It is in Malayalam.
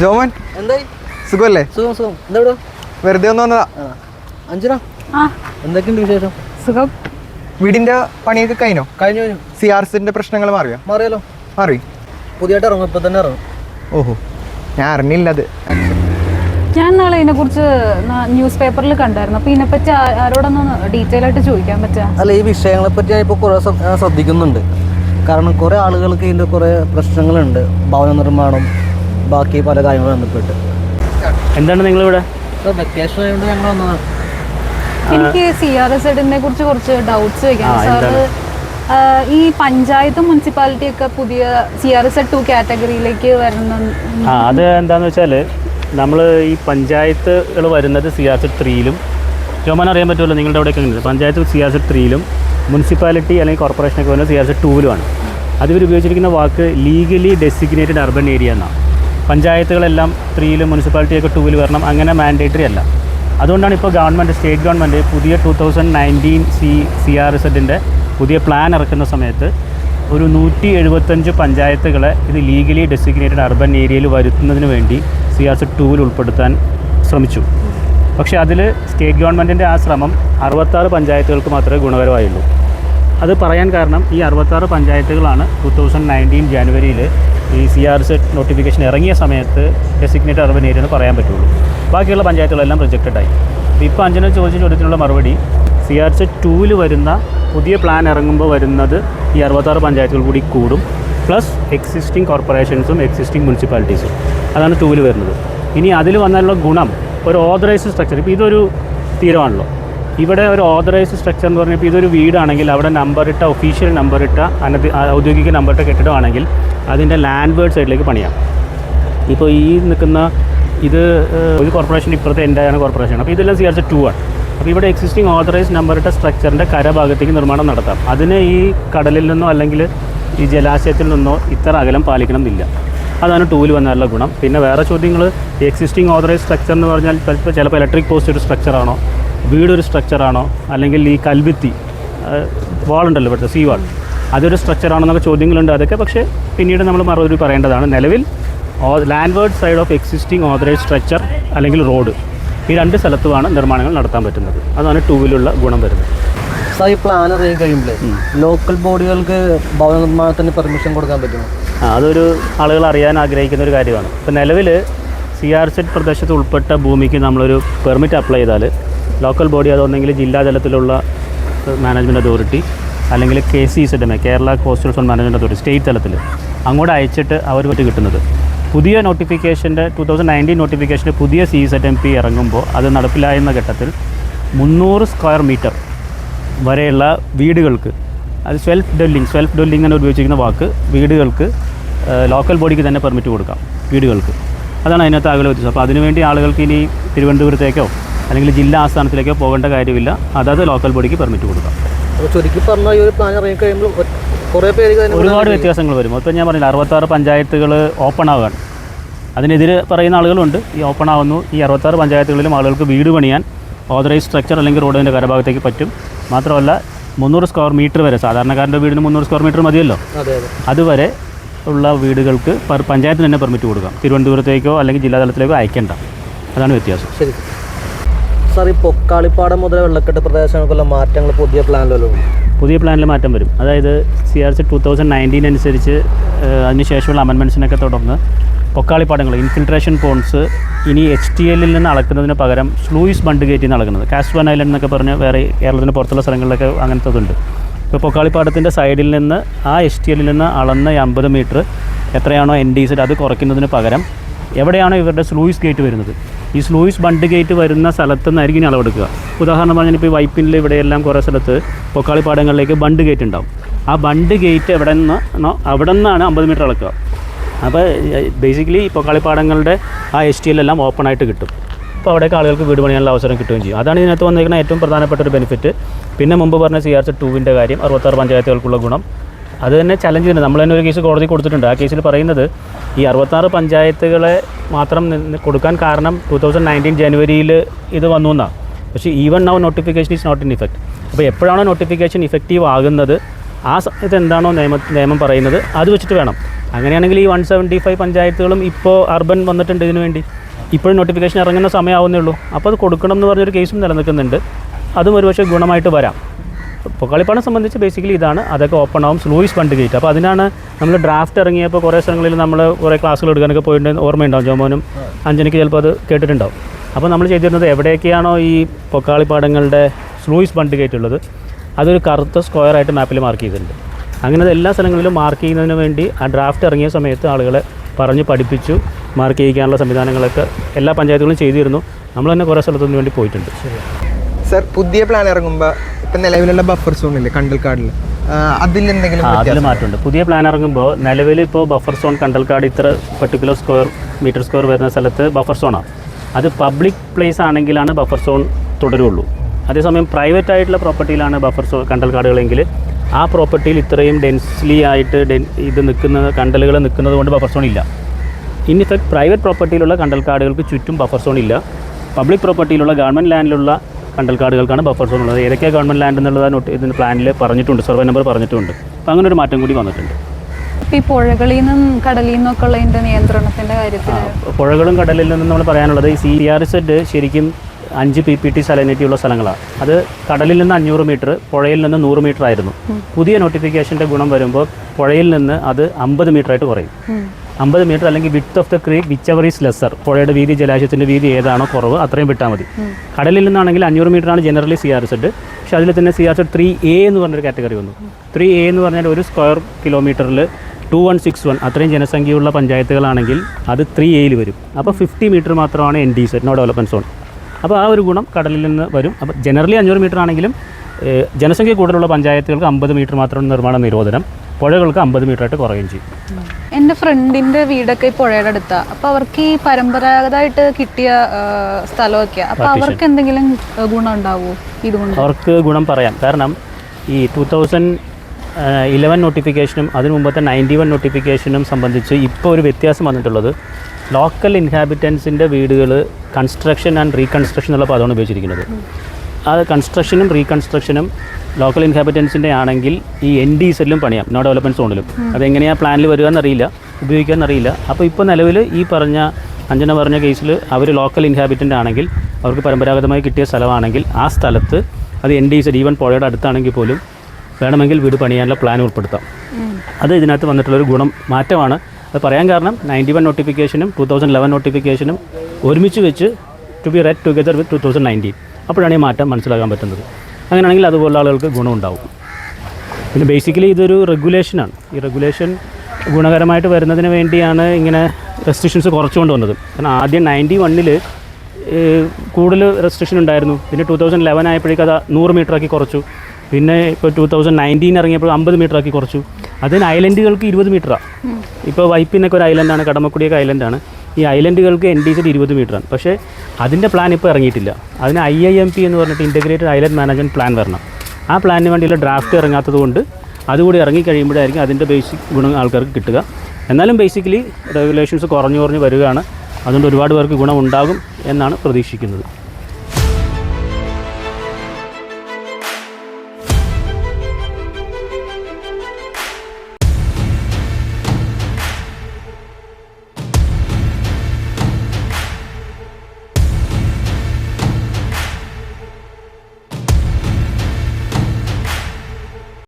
ജോമൻ എന്തായി? സുഖമല്ലേ സുഖം സുഖം. എന്താ ഇവിടെ വെറുതെ ഒന്ന് വന്നതാ. അഞ്ജന? ആ. എന്തൊക്കെയുണ്ട് വിശേഷം? സുഖം. വീടിന്റെ പണിയൊക്കെ കഴിഞ്ഞോ? കഴിഞ്ഞു കഴിഞ്ഞു. സി ആർ സിന്റെ പ്രശ്നങ്ങൾ മാറിയോ? മാറിയാലോ മാറി. പുതിയതായിട്ട് ഇറങ്ങും ഇപ്പൊ തന്നെ ഇറങ്ങും. ഓഹോ. ഞാൻ അറിഞ്ഞില്ല അത്. ഞാൻ നാളെ ഇതിനെ കുറിച്ച് ന്യൂസ് പേപ്പറിൽ കണ്ടായിരുന്നു. അപ്പൊ ഇതിനെപ്പറ്റി ആരോടൊന്നും ഡീറ്റെയിൽ ആയിട്ട് ചോദിക്കാൻ പറ്റുക അല്ല ഈ വിഷയങ്ങളെ പറ്റി ഞാൻ ഇപ്പോൾ കുറേ ശ്രദ്ധിക്കുന്നുണ്ട്. കാരണം കുറെ ആളുകൾക്ക് ഇതിന്റെ കുറെ പ്രശ്നങ്ങളുണ്ട്. ഭവന നിർമ്മാണം ബാക്കി പല കാര്യങ്ങളും ബന്ധപ്പെട്ട്. എന്താണ് നിങ്ങളിവിടെ? വെക്കേഷൻ ആയതുകൊണ്ട് ഞങ്ങൾ വന്നതാണ് എനിക്ക് സി ആർ എസ് എഡിനെ കുറിച്ച് കുറച്ച് ഡൗട്ട്സ് വെക്കാൻ ആ, സാറ് ഈ പഞ്ചായത്ത് മുനിസിപ്പാലിറ്റി ഒക്കെ പുതിയ C R S Ed two കാറ്റഗറിയിലേക്ക് വരണം ആ അത് എന്താന്ന് വെച്ചാൽ നമ്മൾ ഈ പഞ്ചായത്തുകൾ വരുന്നത് സി ആർ സെറ്റ് ത്രീയിലും ജോമാൻ അറിയാൻ പറ്റുമല്ലോ നിങ്ങളുടെ അവിടെയൊക്കെ ഉണ്ട് പഞ്ചായത്ത് സി ആർ സെറ്റ് ത്രീയിലും മുനിസിപ്പാലിറ്റി അല്ലെങ്കിൽ കോർപ്പറേഷനൊക്കെ വരുന്നത് സി ആർ സെറ്റ് ടൂവിലുമാണ് അതിവർ ഉപയോഗിച്ചിരിക്കുന്ന വാക്ക് ലീഗലി ഡെസിഗ്നേറ്റഡ് അർബൻ ഏരിയ എന്നാണ്. പഞ്ചായത്തുകളെല്ലാം ത്രീയിലും മുനിസിപ്പാലിറ്റിയൊക്കെ ടൂവിൽ വരണം. അങ്ങനെ മാൻഡേറ്ററി അല്ല. അതുകൊണ്ടാണ് ഇപ്പോൾ ഗവൺമെന്റ് സ്റ്റേറ്റ് ഗവൺമെന്റ് പുതിയ two thousand nineteen C C R എസിന്റെ പുതിയ പ്ലാൻ ഇറക്കുന്ന സമയത്ത് ഒരു നൂറ്റി എഴുപത്തഞ്ച് പഞ്ചായത്തുകളെ ഇത് ലീഗലി ഡെസിഗ്നേറ്റഡ് അർബൻ ഏരിയയിൽ വരുത്തുന്നതിന് വേണ്ടി സി ആർ സെറ്റ് ടൂവിൽ ഉൾപ്പെടുത്താൻ ശ്രമിച്ചു. പക്ഷേ അതിൽ സ്റ്റേറ്റ് ഗവൺമെന്റിന്റെ ആ ശ്രമം അറുപത്താറ് പഞ്ചായത്തുകൾക്ക് മാത്രമേ ഗുണകരമായുള്ളൂ. അത് പറയാൻ കാരണം ഈ അറുപത്താറ് പഞ്ചായത്തുകളാണ് ടു തൗസൻഡ് നയന്റീൻ ജാനുവരിയിൽ ഈ സി ആർ സെറ്റ് നോട്ടിഫിക്കേഷൻ ഇറങ്ങിയ സമയത്ത് ഡെസിഗ്നേറ്റ് അർബൻ ഏരിയ എന്ന് പറയാൻ പറ്റുള്ളൂ. ബാക്കിയുള്ള പഞ്ചായത്തുകളെല്ലാം റിജക്റ്റഡ് ആയി. ഇപ്പോൾ അഞ്ചന ചോദിച്ച ചോദ്യത്തിനുള്ള മറുപടി സി ആർ സെറ്റ് ടൂവിൽ വരുന്ന പുതിയ പ്ലാൻ ഇറങ്ങുമ്പോൾ വരുന്നത് ഈ അറുപത്താറ് പഞ്ചായത്തുകൾ കൂടി കൂടും പ്ലസ് എക്സിസ്റ്റിംഗ് കോർപ്പറേഷൻസും എക്സിസ്റ്റിംഗ് മുനിസിപ്പാലിറ്റീസും അതാണ് ടൂവിൽ വരുന്നത്. ഇനി അതിൽ വന്നാലുള്ള ഗുണം ഒരു ഓതറൈസ്ഡ് സ്ട്രക്ചർ ഇപ്പോൾ ഇതൊരു തീരമാണല്ലോ ഇവിടെ ഒരു ഓതറൈസ്ഡ് സ്ട്രക്ചർ എന്ന് പറഞ്ഞാൽ ഇപ്പോൾ ഇതൊരു വീടാണെങ്കിൽ അവിടെ നമ്പർ ഇട്ട ഒഫീഷ്യൽ നമ്പർ ഇട്ട അനധി ഔദ്യോഗിക നമ്പർ ഇട്ട കെട്ടിടമാണെങ്കിൽ അതിന്റെ ലാൻഡ് വേർഡ് സൈഡിലേക്ക് പണിയാം. ഇപ്പോൾ ഈ നിൽക്കുന്ന ഇത് ഒരു കോർപ്പറേഷൻ ഇപ്പുറത്തെ എന്റെ ആണ് കോർപ്പറേഷൻ അപ്പോൾ ഇതെല്ലാം സി ആർ സി ടു ആണ്. അപ്പോൾ ഇവിടെ എക്സിസ്റ്റിംഗ് ഓതറൈസ്ഡ് നമ്പർ ഇട്ട സ്ട്രക്ചറിന്റെ കരഭാഗത്തേക്ക് നിർമ്മാണം നടത്താം. അതിന് ഈ കടലിൽ നിന്നോ അല്ലെങ്കിൽ ഈ ജലാശയത്തിൽ നിന്നോ ഇത്ര അകലം പാലിക്കണം എന്നില്ല. അതാണ് ടൂവിൽ വന്നാലുള്ള ഗുണം. പിന്നെ വേറെ ചോദ്യങ്ങൾ എക്സിസ്റ്റിംഗ് ഓതറൈസ് സ്ട്രക്ചർ എന്ന് പറഞ്ഞാൽ ചിലപ്പോൾ ഇലക്ട്രിക് പോസ്റ്റ് ഒരു സ്ട്രക്ചറാണോ വീടൊരു സ്ട്രക്ചറാണോ അല്ലെങ്കിൽ ഈ കൽഭിത്തി വാളുണ്ടല്ലോ ഇവിടുത്തെ സീ വാൾ അതൊരു സ്ട്രക്ചറാണെന്നൊക്കെ ചോദ്യങ്ങളുണ്ട് അതൊക്കെ പക്ഷേ പിന്നീട് നമ്മൾ മറുപടി പറയേണ്ടതാണ്. നിലവിൽ landward side of existing authorise structure അല്ലെങ്കിൽ റോഡ് ഈ രണ്ട് സ്ഥലത്തുമാണ് നിർമ്മാണങ്ങൾ നടത്താൻ പറ്റുന്നത്. അതാണ് ടൂവിലുള്ള ഗുണം വരുന്നത്. സാർ ഈ പ്ലാൻ അറിയാൻ കഴിയുമ്പോൾ ലോക്കൽ ബോഡികൾക്ക് ഭവന നിർമ്മാണത്തിന് പെർമിഷൻ കൊടുക്കാൻ പറ്റുമോ? ആ, അതൊരു ആളുകൾ അറിയാൻ ആഗ്രഹിക്കുന്ന ഒരു കാര്യമാണ്. ഇപ്പോൾ നിലവിൽ സി ആർ സെറ്റ് പ്രദേശത്ത് ഉൾപ്പെട്ട ഭൂമിക്ക് നമ്മളൊരു പെർമിറ്റ് അപ്ലൈ ചെയ്താൽ ലോക്കൽ ബോഡി അതൊന്നെങ്കിൽ ജില്ലാ തലത്തിലുള്ള മാനേജ്മെന്റ് അതോറിറ്റി അല്ലെങ്കിൽ K C Z M A Kerala coastal zone management authority state തലത്തിൽ അങ്ങോട്ട് അയച്ചിട്ട് അവർ പറ്റി കിട്ടുന്നത്. പുതിയ നോട്ടിഫിക്കേഷന്റെ ടു തൗസൻഡ് നയന്റീൻ നോട്ടിഫിക്കേഷന്റെ പുതിയ സി സെറ്റ് എം പി ഇറങ്ങുമ്പോൾ അത് നടപ്പിലായെന്ന ഘട്ടത്തിൽ മുന്നൂറ് സ്ക്വയർ മീറ്റർ വരെയുള്ള വീടുകൾക്ക് അത് സെൽഫ് ഡൊല്ലിങ് സെൽഫ് ഡൊല്ലിങ് എന്ന് ഉപയോഗിച്ചിരിക്കുന്ന വാക്ക് വീടുകൾക്ക് ലോക്കൽ ബോഡിക്ക് തന്നെ പെർമിറ്റ് കൊടുക്കാം വീടുകൾക്ക്. അതാണ് അതിനകത്ത് ആകെ വ്യത്യാസം. അപ്പോൾ അതിനുവേണ്ടി ആളുകൾക്ക് ഇനി തിരുവനന്തപുരത്തേക്കോ അല്ലെങ്കിൽ ജില്ലാ ആസ്ഥാനത്തിലേക്കോ പോകേണ്ട കാര്യമില്ല. അതായത് ലോക്കൽ ബോഡിക്ക് പെർമിറ്റ് കൊടുക്കാം. അപ്പോൾ ചുരുക്കി പറഞ്ഞാൽ ഈ ഒരു പ്ലാൻ ഇറങ്ങി കഴിയുമ്പോൾ കുറേ ഒരുപാട് വ്യത്യാസങ്ങൾ വരും. അപ്പോൾ ഞാൻ പറഞ്ഞില്ല അറുപത്താറ് പഞ്ചായത്തുകൾ ഓപ്പൺ ആവുകയാണ് അതിനെതിരെ പറയുന്ന ആളുകളുണ്ട്. ഈ ഓപ്പൺ ആവുന്നു. ഈ അറുപത്താറ് പഞ്ചായത്തുകളിലും ആളുകൾക്ക് വീട് പണിയാൻ ഓതറൈസ് സ്ട്രക്ചർ അല്ലെങ്കിൽ റോഡിന്റെ കരഭാഗത്തേക്ക് പറ്റും. മാത്രമല്ല മുന്നൂറ് സ്ക്വയർ മീറ്റർ വരെ സാധാരണക്കാരന്റെ വീടിന് മുന്നൂറ് സ്ക്വയർ മീറ്റർ മതിയല്ലോ? അതെ അതെ. അതുവരെ ഉള്ള വീടുകൾക്ക് പർ പഞ്ചായത്തിന് തന്നെ പെർമിറ്റ് കൊടുക്കാം. തിരുവനന്തപുരത്തേക്കോ അല്ലെങ്കിൽ ജില്ലാതലത്തിലേക്കോ അയക്കേണ്ട. അതാണ് വ്യത്യാസം. ശരി. സാർ ഈ പൊക്കാളിപ്പാടം മുതൽ വെള്ളക്കെട്ട് പ്രദേശങ്ങൾക്കുള്ള മാറ്റങ്ങൾ പുതിയ പ്ലാനിലല്ലോ പുതിയ പ്ലാനിൽ മാറ്റം വരും. അതായത് C R Z two thousand nineteen അനുസരിച്ച് അതിനുശേഷമുള്ള അമൻമെൻസിനൊക്കെ തുടർന്ന് പൊക്കാളിപ്പാടങ്ങൾ ഇൻഫിൽട്രേഷൻ പോൺസ് ഇനി എച്ച് ടി എല്ലിൽ നിന്ന് അളക്കുന്നതിന് പകരം സ്ലൂയിസ് ബണ്ട് ഗേറ്റിൽ നിന്ന് അളക്കുന്നത്. കാസ്വാൻ ഐലൻഡ് എന്നൊക്കെ പറഞ്ഞ് വേറെ കേരളത്തിന് പുറത്തുള്ള സ്ഥലങ്ങളിലൊക്കെ അങ്ങനത്തതുണ്ട്. ഇപ്പോൾ പൊക്കാളിപ്പാടത്തിന്റെ സൈഡിൽ നിന്ന് ആ എച്ച് ടി എല്ലിൽ നിന്ന് അളന്ന അമ്പത് മീറ്റർ എത്രയാണോ എൻ ഡി അത് കുറയ്ക്കുന്നതിന് പകരം എവിടെയാണോ ഇവരുടെ സ്ലൂയിസ് ഗേറ്റ് വരുന്നത്. ഈ സ്ലൂയിസ് ബണ്ട് ഗേറ്റ് വരുന്ന സ്ഥലത്ത് നിന്നായിരിക്കും അളവെടുക്കുക. ഉദാഹരണം പറഞ്ഞാൽ ഇപ്പോൾ വൈപ്പിനിൽ ഇവിടെയെല്ലാം കുറേ സ്ഥലത്ത് പൊക്കാളിപ്പാടങ്ങളിലേക്ക് ബണ്ട് ഗേറ്റ് ഉണ്ടാവും. ആ ബണ്ട് ഗേറ്റ് എവിടെ നിന്ന് അവിടെ നിന്നാണ് അമ്പത് മീറ്റർ അളക്കുക. അപ്പോൾ ബേസിക്കലി ഇപ്പോൾ കളിപ്പാടങ്ങളുടെ ആ എസ് ടി എല്ലാം ഓപ്പൺ ആയിട്ട് കിട്ടും. അപ്പോൾ അവിടെയൊക്കെ ആളുകൾക്ക് വീട് പണിയാനുള്ള അവസരം കിട്ടുകയും ചെയ്യും. അതാണ് ഇതിനകത്ത് വന്നിരിക്കുന്ന ഏറ്റവും പ്രധാനപ്പെട്ട ഒരു ബെനിഫിറ്റ്. പിന്നെ മുമ്പ് പറഞ്ഞ സി ആർ സി ടൂവിന്റെ കാര്യം അറുപത്താറ് പഞ്ചായത്തുകൾക്കുള്ള ഗുണം. അത് തന്നെ ചലഞ്ച് തന്നെ നമ്മൾ തന്നെ ഒരു കേസ് കോടതി കൊടുത്തിട്ടുണ്ട്. ആ കേസിൽ പറയുന്നത് ഈ അറുപത്താറ് പഞ്ചായത്തുകളെ മാത്രം കൊടുക്കാൻ കാരണം ടൂ തൗസൻഡ് നയന്റീൻ ജനുവരിയിൽ ഇത് വന്നു എന്നാണ് പക്ഷേ even now notification is not in effect അപ്പോൾ എപ്പോഴാണോ നോട്ടിഫിക്കേഷൻ ഇഫക്റ്റീവ് ആകുന്നത്? ആ സമയത്ത് എന്താണോ നിയമ നിയമം പറയുന്നത്? അത് വെച്ചിട്ട് വേണം. അങ്ങനെയാണെങ്കിൽ ഈ വൺ സെവന്റി ഫൈവ് പഞ്ചായത്തുകളും ഇപ്പോൾ അർബൻ വന്നിട്ടുണ്ട് ഇതിനു വേണ്ടി. ഇപ്പോഴും നോട്ടിഫിക്കേഷൻ ഇറങ്ങുന്ന സമയമാവുന്നേ ഉള്ളൂ. അപ്പോൾ അത് കൊടുക്കണം എന്ന് പറഞ്ഞൊരു കേസും നിലനിൽക്കുന്നുണ്ട്. അതും ഒരുപക്ഷെ ഗുണമായിട്ട് വരാം. പൊക്കാളിപ്പാടം സംബന്ധിച്ച് ബേസിക്കലി ഇതാണ്. അതൊക്കെ ഓപ്പൺ ആവും. സ്ലൂയിസ് ഫണ്ട് ഗേറ്റ് അപ്പോൾ അതിനാണ് നമ്മൾ ഡ്രാഫ്റ്റ് ഇറങ്ങിയപ്പോൾ കുറേ സ്ഥലങ്ങളിൽ നമ്മൾ കുറേ ക്ലാസ്സുകൾ എടുക്കാനൊക്കെ പോയിട്ടുണ്ട് ഓർമ്മയുണ്ടാവും. ജോമോനും അഞ്ജനിക്ക് ചിലപ്പോൾ അത് കേട്ടിട്ടുണ്ടാവും. അപ്പോൾ നമ്മൾ ചെയ്തിരുന്നത് എവിടെയൊക്കെയാണോ ഈ പൊക്കാളിപ്പാടങ്ങളുടെ സ്ലൂയിസ് ഫണ്ട് ഗേറ്റ് ഉള്ളത് അതൊരു കറുത്ത സ്ക്വയറായിട്ട് മാപ്പിൽ മാർക്ക് ചെയ്തിട്ടുണ്ട്. അങ്ങനെ അത് എല്ലാ സ്ഥലങ്ങളിലും മാർക്ക് ചെയ്യുന്നതിന് വേണ്ടി ആ ഡ്രാഫ്റ്റ് ഇറങ്ങിയ സമയത്ത് ആളുകളെ പറഞ്ഞ് പഠിപ്പിച്ചു മാർക്ക് ചെയ്യിക്കാനുള്ള സംവിധാനങ്ങളൊക്കെ എല്ലാ പഞ്ചായത്തുകളും ചെയ്തിരുന്നു. നമ്മൾ തന്നെ കുറേ സ്ഥലത്തുനിന്ന് വേണ്ടി പോയിട്ടുണ്ട്. സർ പുതിയ പ്ലാൻ ഇറങ്ങുമ്പോൾ ഇപ്പം നിലവിലുള്ള ബഫർ സോൺ ഇല്ലേ കണ്ടൽക്കാടിൽ അതിൽ എന്തെങ്കിലും അതിൽ മാറ്റമുണ്ട്. പുതിയ പ്ലാൻ ഇറങ്ങുമ്പോൾ നിലവിൽ ഇപ്പോൾ ബഫർ സോൺ കണ്ടൽക്കാട് ഇത്ര പെർട്ടിക്കുലർ സ്ക്വയർ മീറ്റർ സ്ക്വയർ വരുന്ന സ്ഥലത്ത് ബഫർ സോണാണ് അത് പബ്ലിക് പ്ലേസ് ആണെങ്കിലാണ് ബഫർ സോൺ തുടരുള്ളൂ. അതേസമയം പ്രൈവറ്റ് ആയിട്ടുള്ള പ്രോപ്പർട്ടിയിലാണ് ബഫർ സോൺ കണ്ടൽക്കാടുകളെങ്കിൽ ആ പ്രോപ്പർട്ടിയിൽ ഇത്രയും ഡെൻസ്ലി ആയിട്ട് ഡെൻ ഇത് നിൽക്കുന്ന കണ്ടലുകൾ നിൽക്കുന്നത് കൊണ്ട് ബഫർ സോൺ ഇല്ല. ഇൻ ഇഫക്ട് പ്രൈവറ്റ് പ്രോപ്പർട്ടിയിലുള്ള കണ്ടൽക്കാടുകൾക്ക് ചുറ്റും ബഫർ സോൺ ഇല്ല. പബ്ലിക് പ്രോപ്പർട്ടിയിലുള്ള ഗവൺമെന്റ് ലാൻഡിലുള്ള കണ്ടൽക്കാടുകൾക്കാണ് ബഫർ സോൺ ഉള്ളത്. ഏതൊക്കെയാണ് ഗവൺമെന്റ് ലാൻഡ് എന്നുള്ളത് നോട്ട് ഇതിന്റെ പ്ലാനിൽ പറഞ്ഞിട്ടുണ്ട്. സർവേ നമ്പർ പറഞ്ഞിട്ടുണ്ട്. അപ്പോൾ അങ്ങനെ ഒരു മാറ്റം കൂടി വന്നിട്ടുണ്ട്. ഈ പുഴകളിൽ നിന്നും കടലിൽ നിന്നൊക്കെ ഉള്ളതിന്റെ നിയന്ത്രണത്തിന്റെ കാര്യത്തിൽ പുഴകളും കടലിൽ നിന്നും നമ്മൾ പറയാനുള്ളത് ഈ സി ആർ സെഡ് ശരിക്കും അഞ്ച് പി പി ടി സലനിറ്റി ഉള്ള സ്ഥലങ്ങളാണ് അത് കടലിൽ നിന്ന് അഞ്ഞൂറ് മീറ്റർ പുഴയിൽ നിന്ന് നൂറ് മീറ്റർ ആയിരുന്നു. പുതിയ നോട്ടിഫിക്കേഷന്റെ ഗുണം വരുമ്പോൾ പുഴയിൽ നിന്ന് അത് അമ്പത് മീറ്റർ ആയിട്ട് കുറയും. അമ്പത് മീറ്റർ അല്ലെങ്കിൽ width of the creek whichever is lesser പുഴയുടെ വീതി ജലാശയത്തിന്റെ വീതി ഏതാണോ കുറവ് അത്രയും വിട്ടാൽ മതി. കടലിൽ നിന്നാണെങ്കിൽ അഞ്ഞൂറ് മീറ്റർ ആണ് ജനറലി സി ആർ സെഡ് പക്ഷേ അതിൽ തന്നെ C R Z three A എന്ന് പറഞ്ഞൊരു കാറ്റഗറി വന്നു. ത്രീ എ എന്ന് പറഞ്ഞാൽ ഒരു സ്ക്വയർ കിലോമീറ്ററിൽ ടു വൺ സിക്സ് വൺ അത്രയും ജനസംഖ്യയുള്ള പഞ്ചായത്തുകളാണെങ്കിൽ അത് ത്രീ എയിൽ വരും. അപ്പോൾ ഫിഫ്റ്റി മീറ്റർ മാത്രമാണ് N D Z no development zone അപ്പോൾ ആ ഒരു ഗുണം കടലിൽ നിന്ന് വരും. അപ്പോൾ ജനറലി അഞ്ഞൂറ് മീറ്റർ ആണെങ്കിലും ജനസംഖ്യ കൂടുതലുള്ള പഞ്ചായത്തുകൾക്ക് അമ്പത് മീറ്റർ മാത്രമാണ് നിർമ്മാണ നിരോധനം. പുഴകൾക്ക് അമ്പത് മീറ്റർ ആയിട്ട് കുറയുകയും ചെയ്യും. എന്റെ ഫ്രണ്ടിന്റെ വീടൊക്കെ ഈ പുഴയുടെ അടുത്താണ് അപ്പൊ അവർക്ക് ഈ പരമ്പരാഗതമായിട്ട് കിട്ടിയ സ്ഥലമൊക്കെ അപ്പോൾ അപ്പൊ അവർക്ക് എന്തെങ്കിലും ഗുണം ഉണ്ടാവുമോ ഇതുകൊണ്ട്? അവർക്ക് ഗുണം പറയാം. കാരണം ഈ ടൂ തൗസൻഡ് ഇലവൻ നോട്ടിഫിക്കേഷനും അതിനു മുമ്പത്തെ നയന്റി വൺ നോട്ടിഫിക്കേഷനും സംബന്ധിച്ച് ഇപ്പോൾ ഒരു വ്യത്യാസം വന്നിട്ടുള്ളത് ലോക്കൽ ഇൻഹാബിറ്റൻസിന്റെ വീടുകൾ കൺസ്ട്രക്ഷൻ ആൻഡ് റീകൺസ്ട്രക്ഷൻ എന്നുള്ള പദമാണ് ഉപയോഗിച്ചിരിക്കുന്നത്. അത് കൺസ്ട്രക്ഷനും റീകൺസ്ട്രക്ഷനും ലോക്കൽ ഇൻഹാബിറ്റൻസിന്റെ ആണെങ്കിൽ ഈ എൻ ഡി സെല്ലും പണിയാം നോ ഡെവലപ്മെന്റ് സോണിലും അതെങ്ങനെയാണ് പ്ലാനിൽ വരിക എന്നറിയില്ല ഉപയോഗിക്കുക എന്നറിയില്ല അപ്പോൾ ഇപ്പോൾ നിലവിൽ ഈ പറഞ്ഞ അഞ്ജന പറഞ്ഞ കേസിൽ അവർ ലോക്കൽ ഇൻഹാബിറ്റന്റ് ആണെങ്കിൽ അവർക്ക് പരമ്പരാഗതമായി കിട്ടിയ സ്ഥലമാണെങ്കിൽ ആ സ്ഥലത്ത് അത് എൻ ഡി സെൽ ഈവൻ പുഴയുടെ അടുത്താണെങ്കിൽ പോലും വേണമെങ്കിൽ വീട് പണിയാനുള്ള പ്ലാൻ ഉൾപ്പെടുത്താം. അത് ഇതിനകത്ത് വന്നിട്ടുള്ളൊരു ഗുണം മാറ്റമാണ്. അത് പറയാൻ കാരണം നയന്റി വൺ നോട്ടിഫിക്കേഷനും ടു തൗസൻഡ് ലെവൻ നോട്ടിഫിക്കേഷനും ഒരുമിച്ച് വെച്ച് to be read together with two thousand nineteen അപ്പോഴാണ് ഈ മാറ്റം മനസ്സിലാക്കാൻ പറ്റുന്നത്. അങ്ങനെയാണെങ്കിൽ അതുപോലെ ആളുകൾക്ക് ഗുണമുണ്ടാവും. പിന്നെ ബേസിക്കലി ഇതൊരു റെഗുലേഷനാണ് ഈ റെഗുലേഷൻ ഗുണകരമായിട്ട് വരുന്നതിന് വേണ്ടിയാണ് ഇങ്ങനെ റെസ്ട്രിക്ഷൻസ് കുറച്ചുകൊണ്ട് വന്നത്. കാരണം ആദ്യം നയന്റി വണ്ണിൽ കൂടുതൽ റെസ്ട്രിക്ഷൻ ഉണ്ടായിരുന്നു. പിന്നെ ടൂ തൗസൻഡ് ലെവൻ ആയപ്പോഴേക്കും അത് നൂറ് മീറ്റർ ആക്കി കുറച്ചു. പിന്നെ ഇപ്പോൾ ടൂ തൗസൻഡ് നയന്റീൻ ഇറങ്ങിയപ്പോൾ അമ്പത് മീറ്റർ ആക്കി കുറച്ചു. അതിന് ഐലൻഡുകൾക്ക് ഇരുപത് മീറ്ററാണ് ഇപ്പോൾ വൈപ്പിനൊക്കെ ഒരു ഐലൻഡാണ് കടമക്കുടിയൊക്കെ ഐലൻഡാണ് ഈ ഐലൻഡുകൾക്ക് എൻ ഡി സെറ്റ് ഇരുപത് മീറ്ററാണ്. പക്ഷേ അതിന്റെ പ്ലാൻ ഇപ്പോൾ ഇറങ്ങിയിട്ടില്ല. അതിന് ഐ ഐ എം പി എന്ന് പറഞ്ഞിട്ട് ഇന്റഗ്രേറ്റഡ് ഐലൻഡ് മാനേജ്മെന്റ് പ്ലാൻ വരണം. ആ പ്ലാനിന് വേണ്ടിയുള്ള ഡ്രാഫ്റ്റ് ഇറങ്ങാത്തത് കൊണ്ട് അതുകൂടി ഇറങ്ങി കഴിയുമ്പോഴായിരിക്കും അതിന്റെ ബേസിക് ഗുണം ആൾക്കാർക്ക് കിട്ടുക. എന്നാലും ബേസിക്കലി റെഗുലേഷൻസ് കുറഞ്ഞു കുറഞ്ഞ് വരികയാണ്. അതുകൊണ്ട് ഒരുപാട് പേർക്ക് ഗുണമുണ്ടാകും എന്നാണ് പ്രതീക്ഷിക്കുന്നത്.